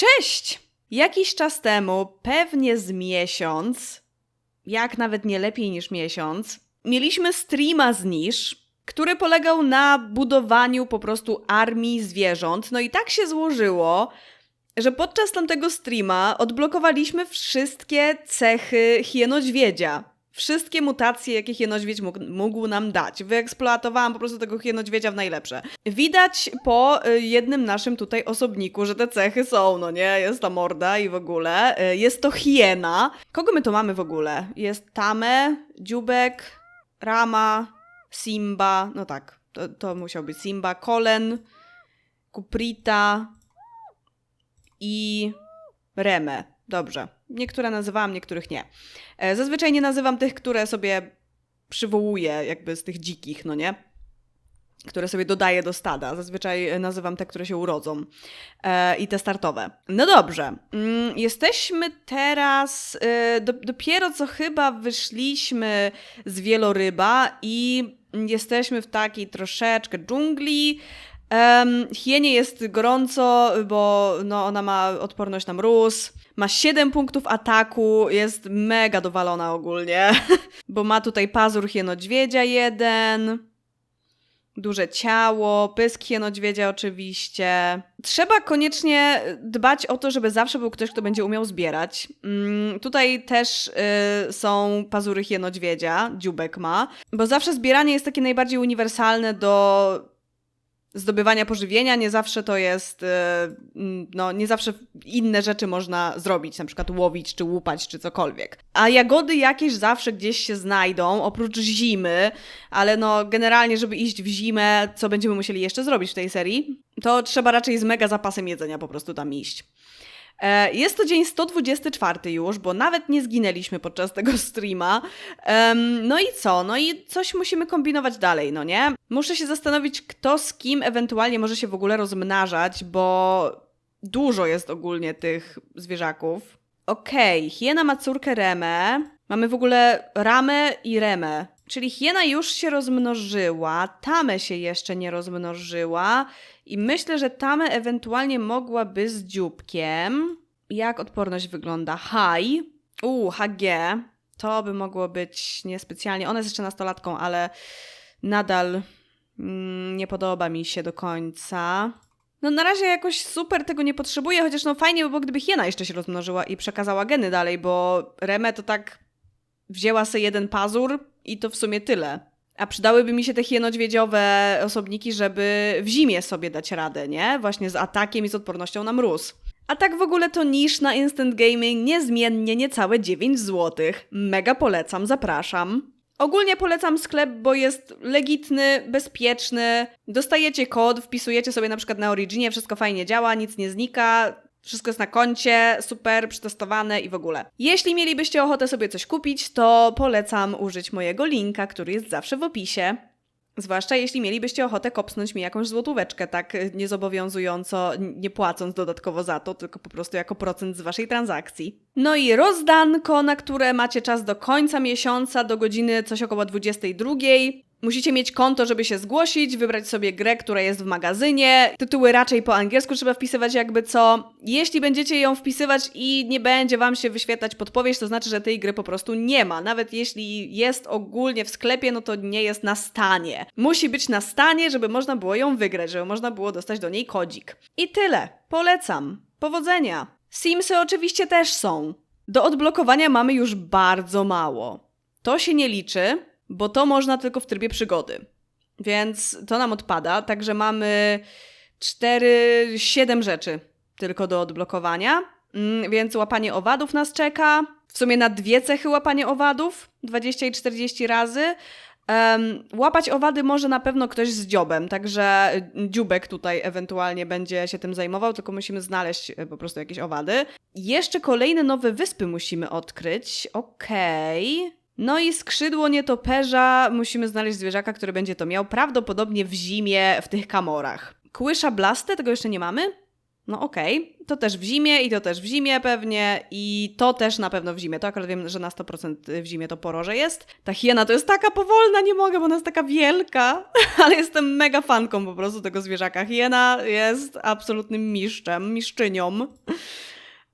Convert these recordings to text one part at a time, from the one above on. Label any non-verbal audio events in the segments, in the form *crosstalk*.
Cześć! Jakiś czas temu, pewnie z miesiąc, jak nawet nie lepiej niż miesiąc, mieliśmy streama z nisz, który polegał na budowaniu po prostu armii zwierząt. No i tak się złożyło, że podczas tamtego streama odblokowaliśmy wszystkie cechy hienodźwiedzia. Wszystkie mutacje, jakie hienodźwiedź mógł, mógł nam dać. Wyeksploatowałam po prostu tego hienodźwiedzia w najlepsze. Widać po y, jednym naszym tutaj osobniku, że te cechy są, no nie? Jest ta morda i w ogóle. Y, Jest to hiena. Kogo my tu mamy w ogóle? Jest Tame, Dziubek, Rama, Simba, no tak, to, to musiał być Simba, Kolen, Kuprita i Remę. Dobrze. Niektóre nazywałam, niektórych nie. E, Zazwyczaj nie nazywam tych, które sobie przywołuję jakby z tych dzikich, no nie? Które sobie dodaję do stada. Zazwyczaj e, nazywam te, które się urodzą. E, I te startowe. No dobrze. Mm, Jesteśmy teraz. e, Do, dopiero co chyba wyszliśmy z wieloryba i jesteśmy w takiej troszeczkę dżungli. Um, hienie jest gorąco, bo no, ona ma odporność na mróz. Ma 7 punktów ataku, jest mega dowalona ogólnie, *laughs* bo ma tutaj pazur hienodźwiedzia jeden, duże ciało, pysk hienodźwiedzia oczywiście. Trzeba koniecznie dbać o to, żeby zawsze był ktoś, kto będzie umiał zbierać. Mm, tutaj też y, są pazury hienodźwiedzia, dziubek ma, bo zawsze zbieranie jest takie najbardziej uniwersalne do zdobywania pożywienia, nie zawsze to jest, e, mm, no nie zawsze inne rzeczy można zrobić, na przykład łowić, czy łupać, czy cokolwiek. A jagody jakieś zawsze gdzieś się znajdą, oprócz zimy, ale no generalnie, żeby iść w zimę, co będziemy musieli jeszcze zrobić w tej serii, to trzeba raczej z mega zapasem jedzenia po prostu tam iść. E, Jest to dzień 124 już, bo nawet nie zginęliśmy podczas tego streama. No i co? No i coś musimy kombinować dalej, no nie? Muszę się zastanowić, kto z kim ewentualnie może się w ogóle rozmnażać, bo dużo jest ogólnie tych zwierzaków. Okej, hiena ma córkę Remę. Mamy w ogóle Ramę i Remę. Czyli hiena już się rozmnożyła, Tamę się jeszcze nie rozmnożyła i myślę, że Tamę ewentualnie mogłaby z dzióbkiem. Jak odporność wygląda? High. U, HG. To by mogło być niespecjalnie. Ona jest jeszcze nastolatką, ale nadal mm, nie podoba mi się do końca. No na razie jakoś super tego nie potrzebuję, chociaż no fajnie by było, gdyby hiena jeszcze się rozmnożyła i przekazała geny dalej, bo Remę to tak wzięła sobie jeden pazur i to w sumie tyle. A przydałyby mi się te hienodźwiedziowe osobniki, żeby w zimie sobie dać radę, nie? Właśnie z atakiem i z odpornością na mróz. A tak w ogóle to niż na Instant Gaming niezmiennie niecałe 9 zł. Mega polecam, zapraszam. Ogólnie polecam sklep, bo jest legitny, bezpieczny. Dostajecie kod, wpisujecie sobie na przykład na Originie, wszystko fajnie działa, nic nie znika. Wszystko jest na koncie, super, przetestowane i w ogóle. Jeśli mielibyście ochotę sobie coś kupić, to polecam użyć mojego linka, który jest zawsze w opisie. Zwłaszcza jeśli mielibyście ochotę kopsnąć mi jakąś złotóweczkę, tak niezobowiązująco, nie płacąc dodatkowo za to, tylko po prostu jako procent z waszej transakcji. No i rozdanko, na które macie czas do końca miesiąca, do godziny coś około 22. Musicie mieć konto, żeby się zgłosić, wybrać sobie grę, która jest w magazynie. Tytuły raczej po angielsku trzeba wpisywać jakby co. Jeśli będziecie ją wpisywać i nie będzie wam się wyświetlać podpowiedź, to znaczy, że tej gry po prostu nie ma. Nawet jeśli jest ogólnie w sklepie, no to nie jest na stanie. Musi być na stanie, żeby można było ją wygrać, żeby można było dostać do niej kodzik. I tyle. Polecam. Powodzenia. Simsy oczywiście też są. Do odblokowania mamy już bardzo mało. To się nie liczy, bo to można tylko w trybie przygody. Więc to nam odpada, także mamy 4, 7 rzeczy tylko do odblokowania. Mm, Więc łapanie owadów nas czeka. W sumie na dwie cechy łapanie owadów 20 i 40 razy. Em, łapać owady może na pewno ktoś z dziobem, także dziubek tutaj ewentualnie będzie się tym zajmował, tylko musimy znaleźć y, po prostu jakieś owady. Jeszcze kolejne nowe wyspy musimy odkryć. Okej. No i skrzydło nietoperza musimy znaleźć zwierzaka, który będzie to miał prawdopodobnie w zimie w tych kamorach. Kłysza blastę, tego jeszcze nie mamy? No okej, to też w zimie i to też w zimie pewnie i to też na pewno w zimie. To akurat wiem, że na 100% w zimie to poroże jest. Ta hiena to jest taka powolna, nie mogę, bo ona jest taka wielka, *laughs* ale jestem mega fanką po prostu tego zwierzaka. Hiena jest absolutnym mistrzem, miszczynią.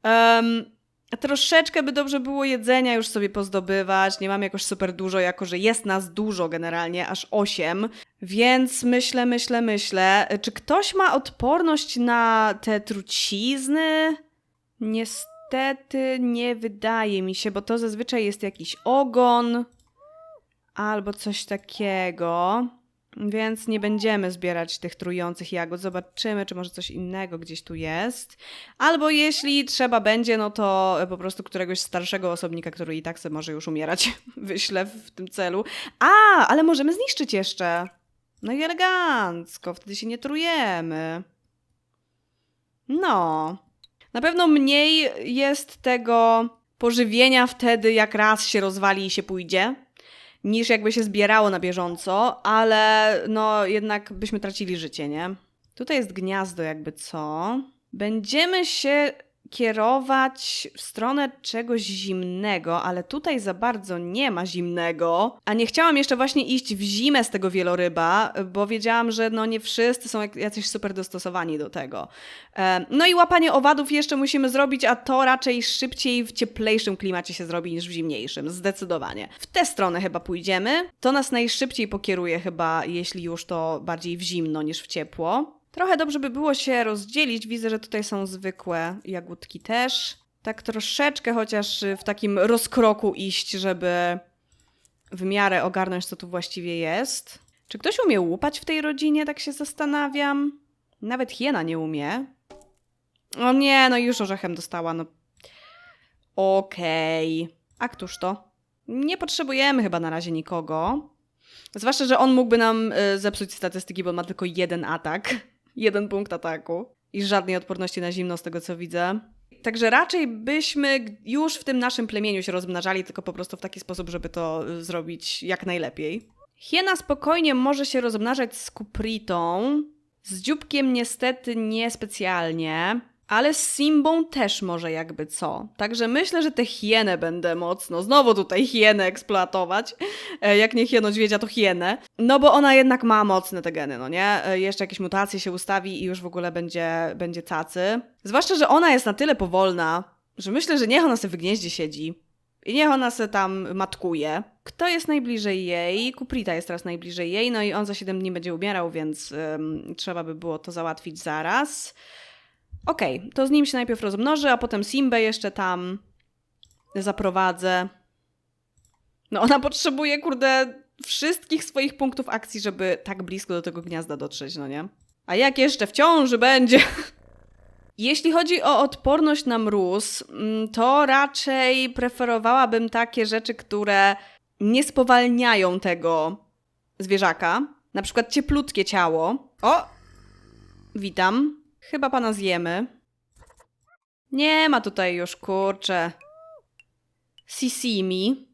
Um, troszeczkę by dobrze było jedzenia już sobie pozdobywać. Nie mam jakoś super dużo, jako że jest nas dużo generalnie, aż 8. Więc myślę, myślę, myślę. Czy ktoś ma odporność na te trucizny? Niestety nie wydaje mi się, bo to zazwyczaj jest jakiś ogon albo coś takiego. Więc nie będziemy zbierać tych trujących jagód. Zobaczymy, czy może coś innego gdzieś tu jest. Albo jeśli trzeba będzie, no to po prostu któregoś starszego osobnika, który i tak sobie może już umierać, *laughs* wyślę w tym celu. A, ale możemy zniszczyć jeszcze. No i elegancko, wtedy się nie trujemy. No. Na pewno mniej jest tego pożywienia wtedy, jak raz się rozwali i się pójdzie, niż jakby się zbierało na bieżąco, ale no jednak byśmy tracili życie, nie? Tutaj jest gniazdo, jakby co. Będziemy się kierować w stronę czegoś zimnego, ale tutaj za bardzo nie ma zimnego. A nie chciałam jeszcze właśnie iść w zimę z tego wieloryba, bo wiedziałam, że no nie wszyscy są jacyś super dostosowani do tego. E, No i łapanie owadów jeszcze musimy zrobić, a to raczej szybciej w cieplejszym klimacie się zrobi niż w zimniejszym, zdecydowanie. W tę stronę chyba pójdziemy. To nas najszybciej pokieruje chyba, jeśli już to bardziej w zimno niż w ciepło. Trochę dobrze by było się rozdzielić. Widzę, że tutaj są zwykłe jagódki też. Tak troszeczkę chociaż w takim rozkroku iść, żeby w miarę ogarnąć, co tu właściwie jest. Czy ktoś umie łupać w tej rodzinie, tak się zastanawiam. Nawet hiena nie umie. O nie, no już orzechem dostała, no. Okej. A któż to? Nie potrzebujemy chyba na razie nikogo. Zwłaszcza, że on mógłby nam y, zepsuć statystyki, bo ma tylko jeden atak. Jeden punkt ataku. I żadnej odporności na zimno, z tego co widzę. Także raczej byśmy już w tym naszym plemieniu się rozmnażali, tylko po prostu w taki sposób, żeby to y, zrobić jak najlepiej. Hiena spokojnie może się rozmnażać z kupritą. Z dzióbkiem niestety niespecjalnie. Ale z Simbą też może jakby co. Także myślę, że tę hienę będę mocno, znowu tutaj hienę eksploatować. E, Jak nie hienodźwiedzia, to hienę. No bo ona jednak ma mocne te geny, no nie? E, Jeszcze jakieś mutacje się ustawi i już w ogóle będzie, będzie cacy. Zwłaszcza, że ona jest na tyle powolna, że myślę, że niech ona sobie w gnieździe siedzi. I niech ona se tam matkuje. Kto jest najbliżej jej? Kuprita jest teraz najbliżej jej, no i on za 7 dni będzie umierał, więc ym, trzeba by było to załatwić zaraz. Okej, to z nim się najpierw rozmnoży, a potem Simbę jeszcze tam zaprowadzę. No ona potrzebuje, kurde, wszystkich swoich punktów akcji, żeby tak blisko do tego gniazda dotrzeć, no nie? A jak jeszcze w ciąży będzie? *laughs* Jeśli chodzi o odporność na mróz, mm, to raczej preferowałabym takie rzeczy, które nie spowalniają tego zwierzaka. Na przykład cieplutkie ciało. O! Witam. Chyba pana zjemy. Nie ma tutaj już, kurczę. Sisimi.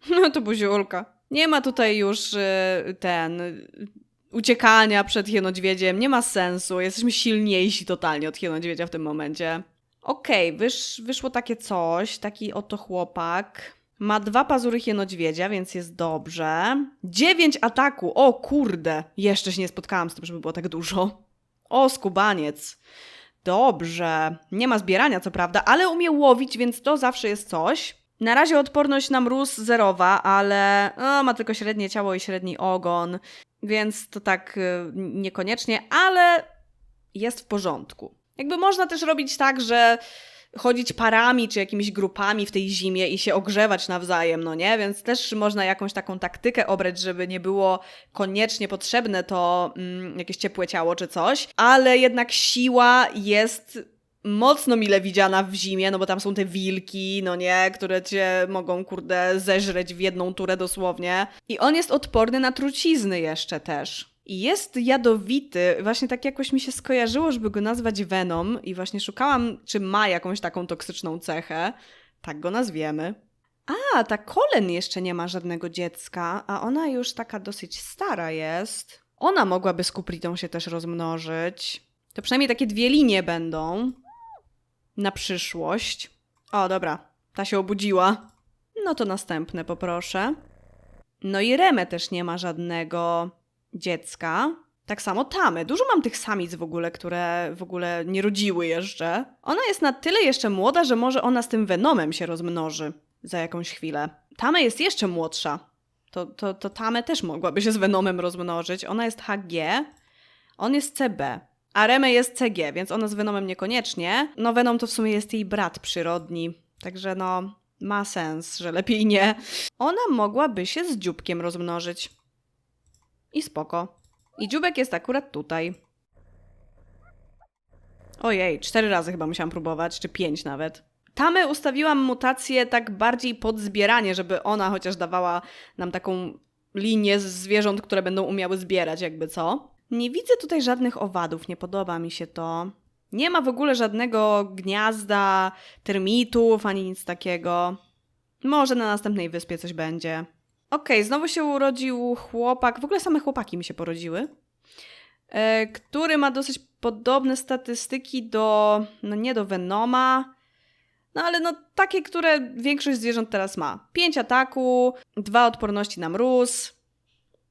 *laughs* No to buziulka. Nie ma tutaj już y, ten uciekania przed hienodźwiedziem. Nie ma sensu. Jesteśmy silniejsi totalnie od hienodźwiedzia w tym momencie. Okej, wysz, wyszło takie coś. Taki oto chłopak. Ma dwa pazury hienodźwiedzia, więc jest dobrze. Dziewięć ataku! O kurde! Jeszcze się nie spotkałam z tym, żeby było tak dużo. O, skubaniec. Dobrze. Nie ma zbierania, co prawda, ale umie łowić, więc to zawsze jest coś. Na razie odporność na mróz zerowa, ale o, ma tylko średnie ciało i średni ogon, więc to tak y, niekoniecznie, ale jest w porządku. Jakby można też robić tak, że chodzić parami czy jakimiś grupami w tej zimie i się ogrzewać nawzajem, no nie? Więc też można jakąś taką taktykę obrać, żeby nie było koniecznie potrzebne to mm, jakieś ciepłe ciało czy coś, ale jednak siła jest mocno mile widziana w zimie, no bo tam są te wilki, no nie, które cię mogą, kurde, zeżreć w jedną turę dosłownie. I on jest odporny na trucizny jeszcze też. Jest jadowity, właśnie tak jakoś mi się skojarzyło, żeby go nazwać Venom i właśnie szukałam, czy ma jakąś taką toksyczną cechę. Tak go nazwiemy. A, ta Kolen jeszcze nie ma żadnego dziecka, a ona już taka dosyć stara jest. Ona mogłaby z kupritą się też rozmnożyć. To przynajmniej takie dwie linie będą na przyszłość. O, dobra, ta się obudziła. No to następne poproszę. No i Remę też nie ma żadnego dziecka. Tak samo Tamy. Dużo mam tych samic w ogóle, które w ogóle nie rodziły jeszcze. Ona jest na tyle jeszcze młoda, że może ona z tym Venomem się rozmnoży za jakąś chwilę. Tama jest jeszcze młodsza. To, to, to Tamę też mogłaby się z Venomem rozmnożyć. Ona jest HG, on jest CB. A Remę jest CG, więc ona z Venomem niekoniecznie. No Venom to w sumie jest jej brat przyrodni. Także no, ma sens, że lepiej nie. Ona mogłaby się z dzióbkiem rozmnożyć. I spoko. I dzióbek jest akurat tutaj. Ojej, cztery razy chyba musiałam próbować, czy pięć nawet. Tamę ustawiłam mutację tak bardziej pod zbieranie, żeby ona chociaż dawała nam taką linię z zwierząt, które będą umiały zbierać, jakby co. Nie widzę tutaj żadnych owadów, nie podoba mi się to. Nie ma w ogóle żadnego gniazda, termitów, ani nic takiego. Może na następnej wyspie coś będzie. Okej, znowu się urodził chłopak. W ogóle same chłopaki mi się porodziły. E, który ma dosyć podobne statystyki do. No nie do Venoma. No ale no takie, które większość zwierząt teraz ma. 5 ataku, 2 odporności na mróz.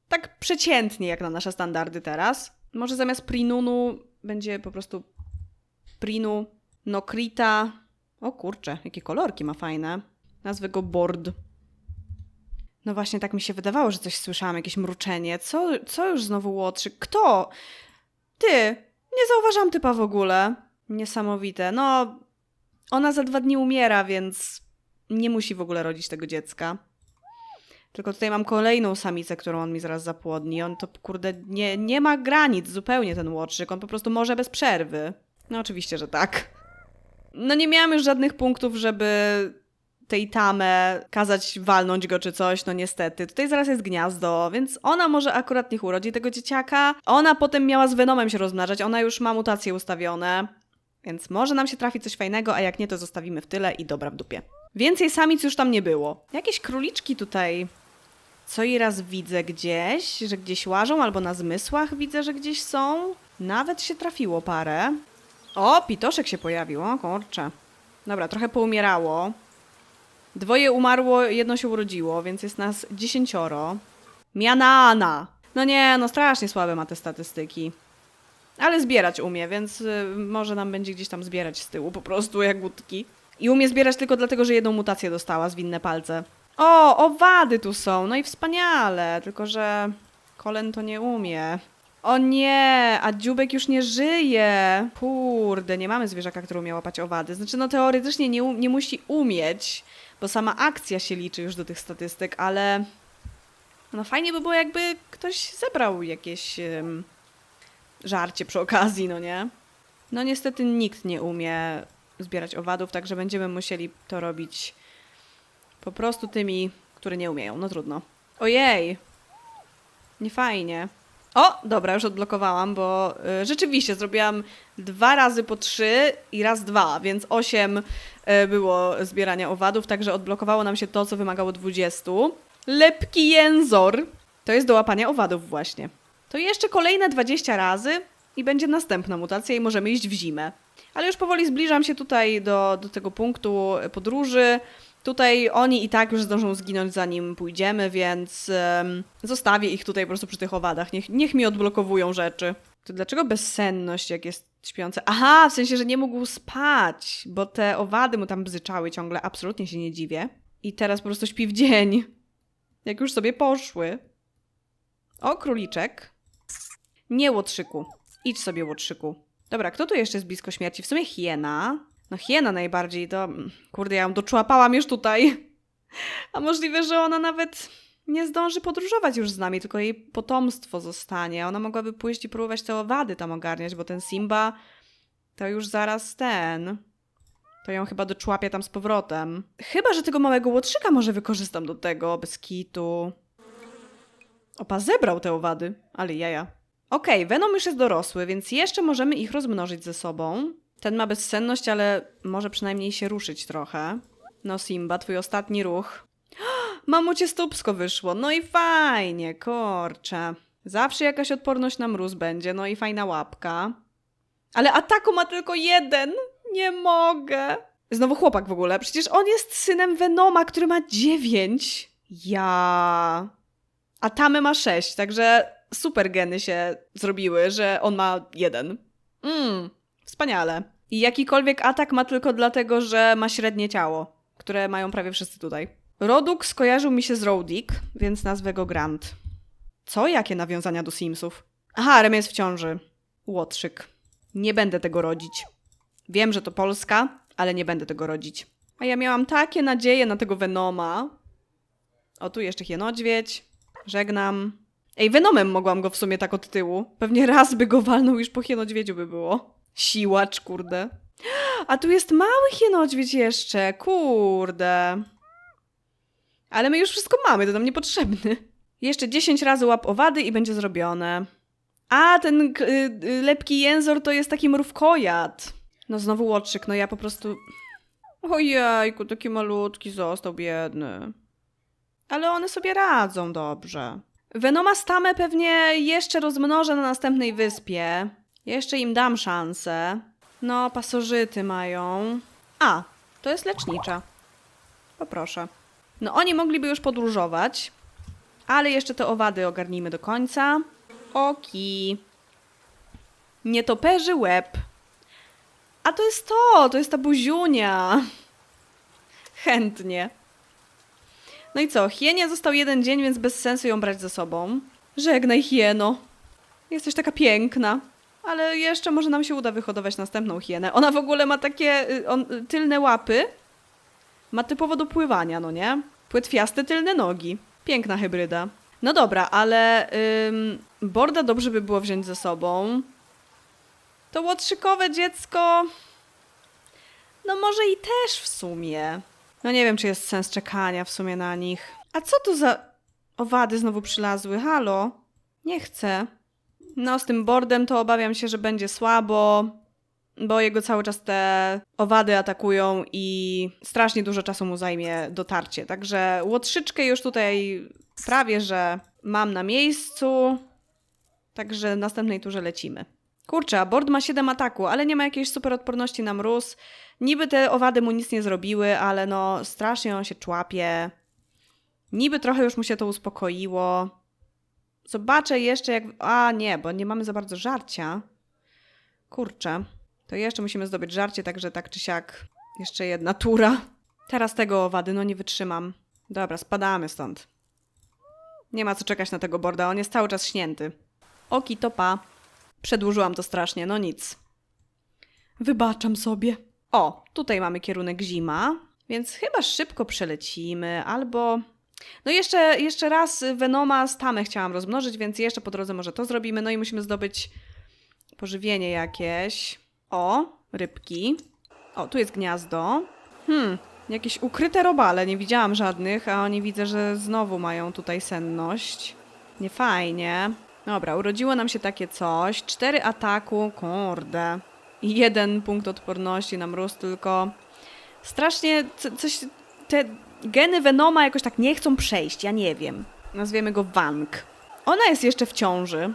Tak przeciętnie jak na nasze standardy teraz. Może zamiast Prinunu będzie po prostu Prinu, Nokrita. O kurczę, jakie kolorki ma fajne. Nazwę go Bord. No właśnie, tak mi się wydawało, że coś słyszałam, jakieś mruczenie. Co, co już znowu łotrzy? Kto? Ty! Nie zauważam typa w ogóle. Niesamowite. No, ona za dwa dni umiera, więc nie musi w ogóle rodzić tego dziecka. Tylko tutaj mam kolejną samicę, którą on mi zaraz zapłodni. On to, kurde, nie, nie ma granic zupełnie ten łotrzyk. On po prostu może bez przerwy. No oczywiście, że tak. No nie miałam już żadnych punktów, żeby tej tamę kazać walnąć go czy coś, no niestety. Tutaj zaraz jest gniazdo, więc ona może akurat niech urodzi tego dzieciaka. Ona potem miała z Venomem się rozmnażać, ona już ma mutacje ustawione. Więc może nam się trafi coś fajnego, a jak nie, to zostawimy w tyle i dobra w dupie. Więcej samic już tam nie było. Jakieś króliczki tutaj co i raz widzę gdzieś, że gdzieś łażą, albo na zmysłach widzę, że gdzieś są. Nawet się trafiło parę. O, pitoszek się pojawił, o kurczę. Dobra, trochę poumierało. Dwoje umarło, jedno się urodziło, więc jest nas dziesięcioro. Mianana! No nie, no strasznie słabe ma te statystyki. Ale zbierać umie, więc y, może nam będzie gdzieś tam zbierać z tyłu po prostu jagódki. I umie zbierać tylko dlatego, że jedną mutację dostała, zwinne palce. O, owady tu są, no i wspaniale, tylko że Kolen to nie umie. O nie, a dziubek już nie żyje. Kurde, nie mamy zwierzaka, który umie łapać owady. Znaczy, no teoretycznie nie, nie musi umieć, bo sama akcja się liczy już do tych statystyk, ale no fajnie by było, jakby ktoś zebrał jakieś em, żarcie przy okazji, no nie? No niestety nikt nie umie zbierać owadów, także będziemy musieli to robić po prostu tymi, które nie umieją. No trudno. Ojej! Nie fajnie. O, dobra, już odblokowałam, bo y, rzeczywiście zrobiłam dwa razy po trzy i raz dwa, więc osiem y, było zbierania owadów, także odblokowało nam się to, co wymagało 20. Lepki jęzor. To jest do łapania owadów właśnie. To jeszcze kolejne 20 razy i będzie następna mutacja i możemy iść w zimę. Ale już powoli zbliżam się tutaj do, do tego punktu podróży. Tutaj oni i tak już zdążą zginąć zanim pójdziemy, więc em, zostawię ich tutaj po prostu przy tych owadach. Niech, niech mi odblokowują rzeczy. To dlaczego bezsenność, jak jest śpiący? Aha, w sensie, że nie mógł spać, bo te owady mu tam bzyczały ciągle. Absolutnie się nie dziwię. I teraz po prostu śpi w dzień. Jak już sobie poszły. O, króliczek. Nie łotrzyku. Idź sobie łotrzyku. Dobra, kto tu jeszcze jest blisko śmierci? W sumie hiena. No hiena najbardziej, to... mm, Kurde, ja ją doczłapałam już tutaj. *laughs* A możliwe, że ona nawet nie zdąży podróżować już z nami, tylko jej potomstwo zostanie. Ona mogłaby pójść i próbować te owady tam ogarniać, bo ten Simba to już zaraz ten... To ją chyba doczłapię tam z powrotem. Chyba, że tego małego łotrzyka może wykorzystam do tego, bez kitu. Opa, zebrał te owady, ale jaja. Okej, Venom już jest dorosły, więc jeszcze możemy ich rozmnożyć ze sobą. Ten ma bezsenność, ale może przynajmniej się ruszyć trochę. No Simba, twój ostatni ruch. *gasps* Mamucie stupsko wyszło, no i fajnie, kurczę. Zawsze jakaś odporność na mróz będzie, no i fajna łapka. Ale ataku ma tylko jeden. Nie mogę. Znowu chłopak w ogóle. Przecież on jest synem Venoma, który ma dziewięć. Ja. A Tamy ma sześć, także super geny się zrobiły, że on ma jeden. Mmm, wspaniale. I jakikolwiek atak ma tylko dlatego, że ma średnie ciało, które mają prawie wszyscy tutaj. Roduk skojarzył mi się z Rodick, więc nazwę go Grant. Co? Jakie nawiązania do Simsów? Aha, Rem jest w ciąży. Łotrzyk. Nie będę tego rodzić. Wiem, że to Polska, ale nie będę tego rodzić. A ja miałam takie nadzieje na tego Venoma. O, tu jeszcze Hienodźwiedź. Żegnam. Ej, Venomem mogłam go w sumie tak od tyłu. Pewnie raz by go walnął, już po Hienodźwiedziu by było. Siłacz, kurde. A tu jest mały Hienodźwiedź jeszcze, kurde. Ale my już wszystko mamy, to nam niepotrzebny. Jeszcze 10 razy łap owady i będzie zrobione. A, ten y, y, lepki jęzor to jest taki mrówkojad. No znowu łotrzyk, no ja po prostu... Ojejku, taki malutki został, biedny. Ale one sobie radzą dobrze. Venoma stamę pewnie jeszcze rozmnożę na następnej wyspie. Jeszcze im dam szansę. No, pasożyty mają. A, to jest lecznicza. Poproszę. No, oni mogliby już podróżować, ale jeszcze te owady ogarnijmy do końca. Oki. Nietoperzy łeb. A to jest to, to jest ta buziunia. Chętnie. No i co, hienie został jeden dzień, więc bez sensu ją brać ze sobą. Żegnaj, hieno. Jesteś taka piękna. Ale jeszcze może nam się uda wyhodować następną hienę. Ona w ogóle ma takie y, on, y, tylne łapy. Ma typowo do pływania, no nie? Płetwiaste tylne nogi. Piękna hybryda. No dobra, ale ym, Borda dobrze by było wziąć ze sobą. To łotrzykowe dziecko... No może i też w sumie. No nie wiem, czy jest sens czekania w sumie na nich. A co to za owady znowu przylazły? Halo? Nie chcę. No z tym bordem to obawiam się, że będzie słabo, bo jego cały czas te owady atakują i strasznie dużo czasu mu zajmie dotarcie. Także łotrzyczkę już tutaj prawie, że mam na miejscu. Także w następnej turze lecimy. Kurczę, a Bord ma 7 ataku, ale nie ma jakiejś super odporności na mróz. Niby te owady mu nic nie zrobiły, ale no strasznie on się człapie. Niby trochę już mu się to uspokoiło. Zobaczę jeszcze jak... A nie, bo nie mamy za bardzo żarcia. Kurczę. To jeszcze musimy zdobyć żarcie, także tak czy siak jeszcze jedna tura. Teraz tego owady, no nie wytrzymam. Dobra, spadamy stąd. Nie ma co czekać na tego borda, on jest cały czas śnięty. Oki, to pa. Przedłużyłam to strasznie, no nic. Wybaczam sobie. O, tutaj mamy kierunek zima, więc chyba szybko przelecimy, albo... No jeszcze, jeszcze raz Venoma z Tamę chciałam rozmnożyć, więc jeszcze po drodze może to zrobimy. No i musimy zdobyć pożywienie jakieś. O, rybki. O, tu jest gniazdo. Hmm, jakieś ukryte robale, nie widziałam żadnych, a oni widzę, że znowu mają tutaj senność. Nie fajnie. Dobra, urodziło nam się takie coś. Cztery ataku, kurde. I jeden punkt odporności na mróz tylko. Strasznie co, coś... Te geny Venoma jakoś tak nie chcą przejść, ja nie wiem. Nazwiemy go Wang. Ona jest jeszcze w ciąży.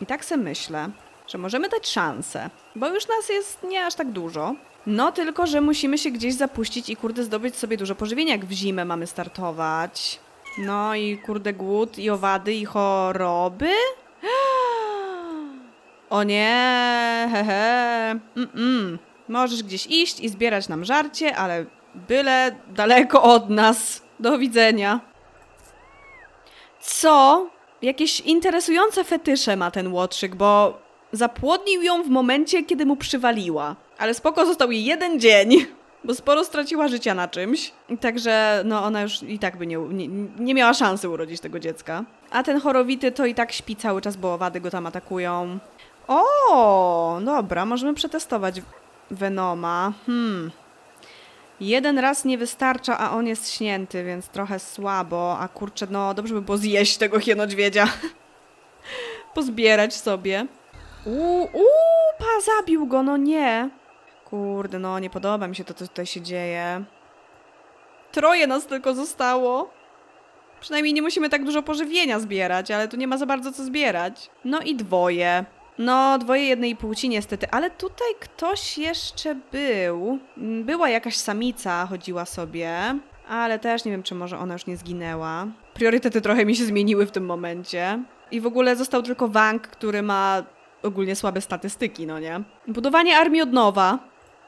I tak sobie myślę, że możemy dać szansę, bo już nas jest nie aż tak dużo. No tylko, że musimy się gdzieś zapuścić i kurde zdobyć sobie dużo pożywienia, jak w zimę mamy startować. No i kurde głód, i owady, i choroby. *gasps* O nie, hehe. Mm-mm. Możesz gdzieś iść i zbierać nam żarcie, ale byle daleko od nas. Do widzenia. Co? Jakieś interesujące fetysze ma ten łotrzyk, bo zapłodnił ją w momencie, kiedy mu przywaliła. Ale spoko, został jej jeden dzień, *laughs* bo sporo straciła życia na czymś. Także no ona już i tak by nie, nie, nie miała szansy urodzić tego dziecka. A ten chorowity to i tak śpi cały czas, bo owady go tam atakują. O, dobra, możemy przetestować Venoma. Hmm. Jeden raz nie wystarcza, a on jest śnięty, więc trochę słabo. A kurczę, no dobrze by było zjeść tego hienodźwiedzia. *laughs* Pozbierać sobie. Uuu, uu, pa, zabił go, no nie. Kurde, no nie podoba mi się to, co tutaj się dzieje. Troje nas tylko zostało. Przynajmniej nie musimy tak dużo pożywienia zbierać, ale tu nie ma za bardzo co zbierać. No i dwoje. No, dwoje jednej płci niestety, ale tutaj ktoś jeszcze był. Mm, Była jakaś samica, chodziła sobie, ale też nie wiem, czy może ona już nie zginęła. Priorytety trochę mi się zmieniły w tym momencie. I w ogóle został tylko Wang, który ma ogólnie słabe statystyki, no nie? Budowanie armii od nowa.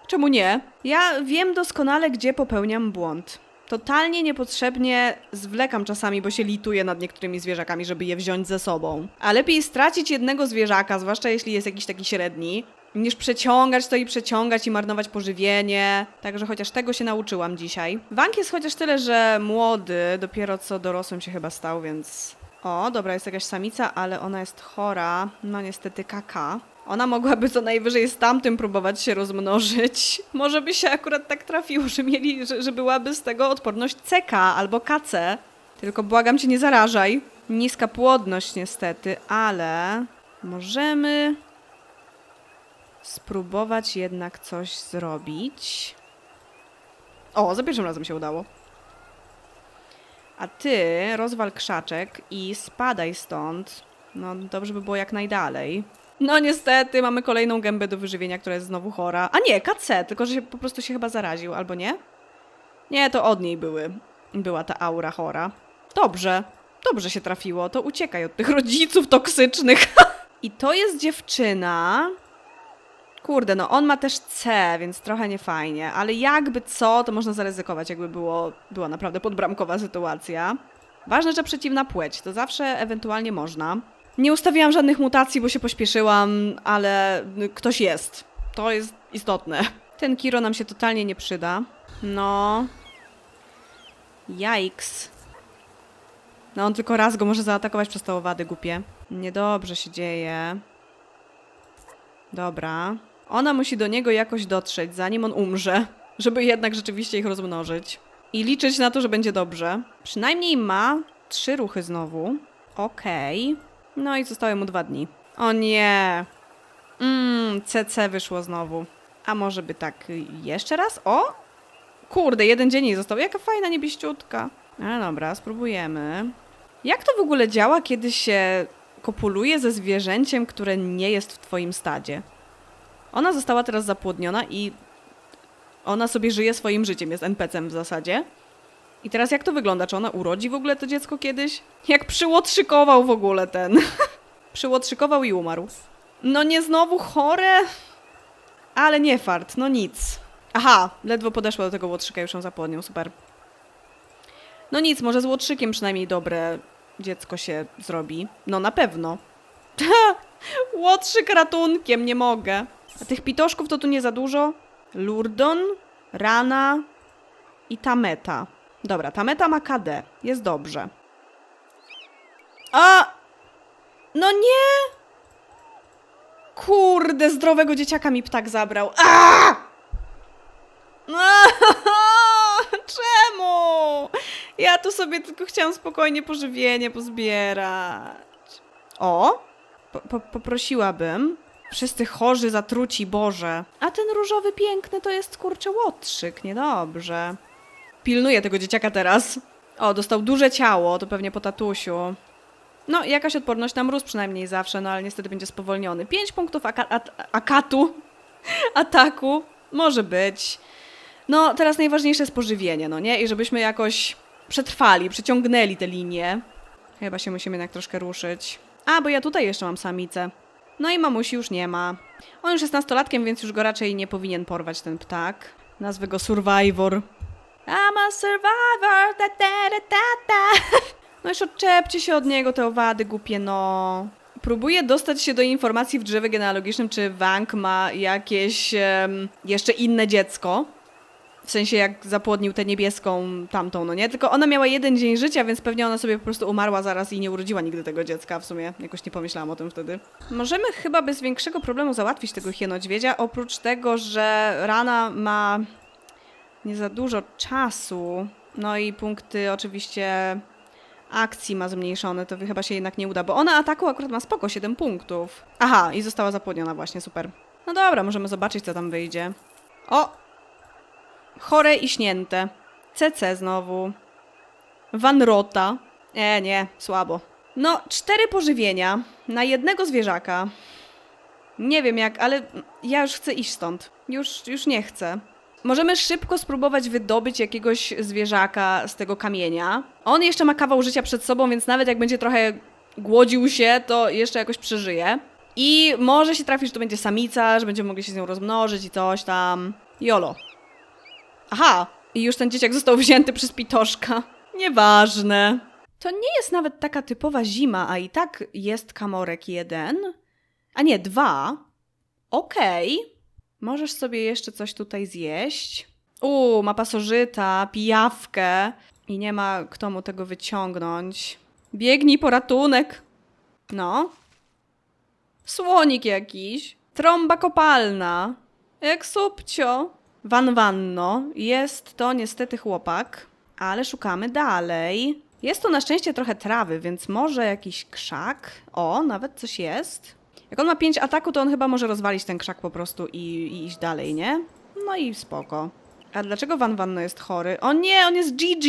Czemu nie? Ja wiem doskonale, gdzie popełniam błąd. Totalnie niepotrzebnie zwlekam czasami, bo się lituję nad niektórymi zwierzakami, żeby je wziąć ze sobą. A lepiej stracić jednego zwierzaka, zwłaszcza jeśli jest jakiś taki średni, niż przeciągać to i przeciągać i marnować pożywienie. Także chociaż tego się nauczyłam dzisiaj. Wank jest chociaż tyle, że młody, dopiero co dorosłym się chyba stał, więc... O, dobra, jest jakaś samica, ale ona jest chora. No niestety kaka. Ona mogłaby co najwyżej z tamtym próbować się rozmnożyć. Może by się akurat tak trafiło, że mieli, że, że byłaby z tego odporność CK albo KC. Tylko błagam cię, nie zarażaj. Niska płodność niestety, ale możemy spróbować jednak coś zrobić. O, za pierwszym razem się udało. A ty rozwal krzaczek i spadaj stąd. No, dobrze by było jak najdalej. No niestety, mamy kolejną gębę do wyżywienia, która jest znowu chora. A nie, KC, tylko że się, po prostu się chyba zaraził, albo nie? Nie, to od niej były. Była ta aura chora. Dobrze, dobrze się trafiło. To uciekaj od tych rodziców toksycznych. *laughs* I to jest dziewczyna. Kurde, no on ma też C, więc trochę niefajnie, ale jakby co, to można zaryzykować, jakby było, była naprawdę podbramkowa sytuacja. Ważne, że przeciwna płeć, to zawsze ewentualnie można. Nie ustawiłam żadnych mutacji, bo się pośpieszyłam, ale ktoś jest. To jest istotne. Ten Kiro nam się totalnie nie przyda. No. Jajks. No on tylko raz go może zaatakować przez te owady głupie. Niedobrze się dzieje. Dobra. Ona musi do niego jakoś dotrzeć, zanim on umrze, żeby jednak rzeczywiście ich rozmnożyć. I liczyć na to, że będzie dobrze. Przynajmniej ma trzy ruchy znowu. Okej. No i zostały mu dwa dni. O nie. Mmm, CC wyszło znowu. A może by tak jeszcze raz? O! Kurde, jeden dzień jej został. Jaka fajna niebieściutka. Ale dobra, spróbujemy. Jak to w ogóle działa, kiedy się kopuluje ze zwierzęciem, które nie jest w twoim stadzie? Ona została teraz zapłodniona i ona sobie żyje swoim życiem, jest NPC-em w zasadzie. I teraz jak to wygląda? Czy ona urodzi w ogóle to dziecko kiedyś? Jak przyłotrzykował w ogóle ten. *laughs* przyłotrzykował i umarł. No nie znowu chore? Ale nie fart, no nic. Aha, ledwo podeszła do tego łotrzyka, już ją zapłodnił, super. No nic, może z łotrzykiem przynajmniej dobre dziecko się zrobi. No na pewno. *laughs* Łotrzyk ratunkiem, nie mogę. A tych pitoszków to tu nie za dużo. Lurdon, Rana i Tameta. Dobra, Tameta ma KD. Jest dobrze. A! No nie! Kurde, zdrowego dzieciaka mi ptak zabrał. A! *laughs* Czemu? Ja tu sobie tylko chciałam spokojnie pożywienie pozbierać. O! Po, poprosiłabym. Wszyscy chorzy, zatruci, Boże. A ten różowy piękny to jest kurczę łotrzyk, niedobrze. Pilnuję tego dzieciaka teraz. O, dostał duże ciało, to pewnie po tatusiu. No, jakaś odporność na mróz przynajmniej zawsze, no ale niestety będzie spowolniony. 5 punktów aka at akatu, *laughs* ataku, może być. No, teraz najważniejsze jest pożywienie, no nie? I żebyśmy jakoś przetrwali, przyciągnęli te linie. Chyba się musimy jednak troszkę ruszyć. A, bo ja tutaj jeszcze mam samicę. No i mamusi już nie ma. On już jest nastolatkiem, więc już go raczej nie powinien porwać ten ptak. Nazwę go Survivor. I'm a survivor, ta, ta, ta. No już odczepcie się od niego, te owady głupie, no. Próbuję dostać się do informacji w drzewie genealogicznym, czy Wang ma jakieś em, jeszcze inne dziecko. W sensie jak zapłodnił tę niebieską tamtą, no nie? Tylko ona miała jeden dzień życia, więc pewnie ona sobie po prostu umarła zaraz i nie urodziła nigdy tego dziecka. W sumie jakoś nie pomyślałam o tym wtedy. Możemy chyba bez większego problemu załatwić tego hienodźwiedzia, oprócz tego, że Rana ma nie za dużo czasu. No i punkty oczywiście akcji ma zmniejszone, to chyba się jednak nie uda, bo ona ataku akurat ma spoko, 7 punktów. Aha, i została zapłodniona właśnie, super. No dobra, możemy zobaczyć, co tam wyjdzie. O! Chore i śnięte. CC znowu. Vanrota. E, nie, słabo. No, cztery pożywienia na jednego zwierzaka. Nie wiem jak, ale ja już chcę iść stąd. Już, już nie chcę. Możemy szybko spróbować wydobyć jakiegoś zwierzaka z tego kamienia. On jeszcze ma kawał życia przed sobą, więc nawet jak będzie trochę głodził się, to jeszcze jakoś przeżyje. I może się trafi, że to będzie samica, że będziemy mogli się z nią rozmnożyć i coś tam. Jolo. Aha, i już ten dzieciak został wzięty przez pitoszka. Nieważne. To nie jest nawet taka typowa zima, a i tak jest kamorek jeden. A nie, dwa. Okej. Możesz sobie jeszcze coś tutaj zjeść. Uuu, ma pasożyta, pijawkę i nie ma kto mu tego wyciągnąć. Biegnij po ratunek. No. Słonik jakiś. Trąba kopalna. Jak subcio. Van Wanno. Jest to niestety chłopak, ale szukamy dalej. Jest tu na szczęście trochę trawy, więc może jakiś krzak. O, nawet coś jest. Jak on ma 5 ataku, to on chyba może rozwalić ten krzak po prostu i, i iść dalej, nie? No i spoko. A dlaczego Van Wanno jest chory? O nie, on jest GG!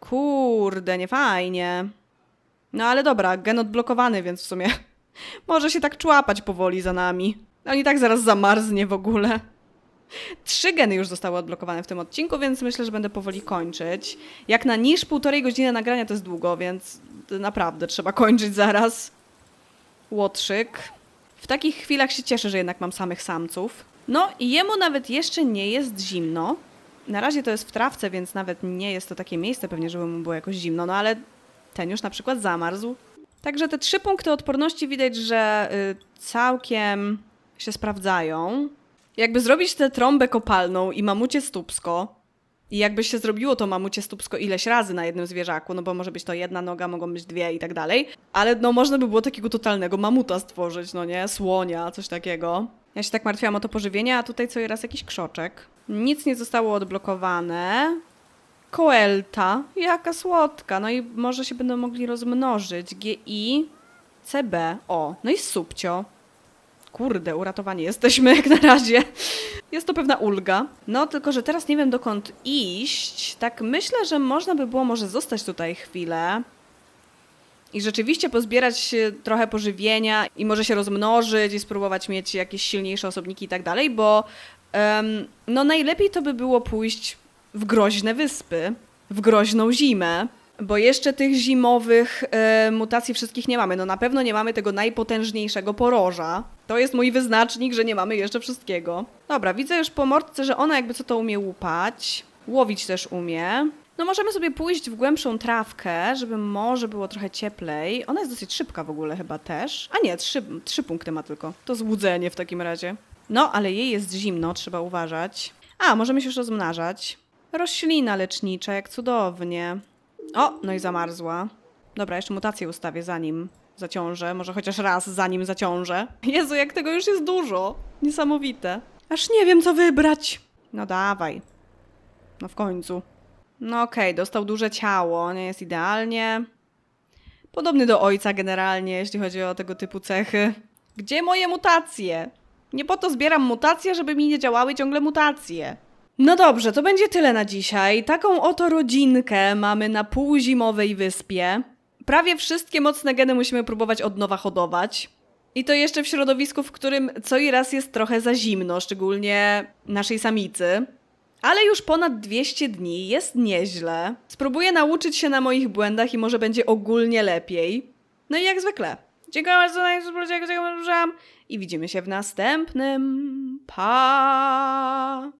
Kurde, nie fajnie. No ale dobra, gen odblokowany, więc w sumie *laughs* może się tak człapać powoli za nami. On i tak zaraz zamarznie w ogóle. Trzy geny już zostały odblokowane w tym odcinku, więc myślę, że będę powoli kończyć. Jak na niż półtorej godziny nagrania to jest długo, więc naprawdę trzeba kończyć zaraz. Łotrzyk. W takich chwilach się cieszę, że jednak mam samych samców. No i jemu nawet jeszcze nie jest zimno. Na razie to jest w trawce, więc nawet nie jest to takie miejsce pewnie, żeby mu było jakoś zimno, no ale ten już na przykład zamarzł. Także te trzy punkty odporności widać, że y, całkiem się sprawdzają. Jakby zrobić tę trąbę kopalną i mamucie stupsko, i jakby się zrobiło to mamucie stupsko ileś razy na jednym zwierzaku, no bo może być to jedna noga, mogą być dwie i tak dalej, ale no można by było takiego totalnego mamuta stworzyć, no nie? Słonia, coś takiego. Ja się tak martwiłam o to pożywienie, a tutaj co raz jakiś krzoczek. Nic nie zostało odblokowane. Koelta, jaka słodka. No i może się będą mogli rozmnożyć. GI, CB, o, no i subcio. Kurde, uratowani jesteśmy jak na razie. Jest to pewna ulga. No, tylko że teraz nie wiem dokąd iść. Tak myślę, że można by było może zostać tutaj chwilę. I rzeczywiście pozbierać trochę pożywienia i może się rozmnożyć i spróbować mieć jakieś silniejsze osobniki i tak dalej, bo em, no najlepiej to by było pójść w groźne wyspy, w groźną zimę, bo jeszcze tych zimowych e, mutacji wszystkich nie mamy. No na pewno nie mamy tego najpotężniejszego poroża. To jest mój wyznacznik, że nie mamy jeszcze wszystkiego. Dobra, widzę już po mordce, że ona jakby co to umie łupać. Łowić też umie. No możemy sobie pójść w głębszą trawkę, żeby może było trochę cieplej. Ona jest dosyć szybka w ogóle chyba też. A nie, trzy, trzy punkty ma tylko. To złudzenie w takim razie. No, ale jej jest zimno, trzeba uważać. A, możemy się już rozmnażać. Roślina lecznicza, jak cudownie. O, no i zamarzła. Dobra, jeszcze mutację ustawię zanim zaciążę. Może chociaż raz zanim zaciążę. *laughs* Jezu, jak tego już jest dużo. Niesamowite. Aż nie wiem, co wybrać. No dawaj. No w końcu. No okej, dostał duże ciało, nie jest idealnie. Podobny do ojca generalnie, jeśli chodzi o tego typu cechy. Gdzie moje mutacje? Nie po to zbieram mutacje, żeby mi nie działały ciągle mutacje. No dobrze, to będzie tyle na dzisiaj. Taką oto rodzinkę mamy na półzimowej wyspie. Prawie wszystkie mocne geny musimy próbować od nowa hodować. I to jeszcze w środowisku, w którym co i raz jest trochę za zimno, szczególnie naszej samicy. Ale już ponad 200 dni jest nieźle. Spróbuję nauczyć się na moich błędach i może będzie ogólnie lepiej. No i jak zwykle. Dziękuję bardzo za i widzimy się w następnym. Pa!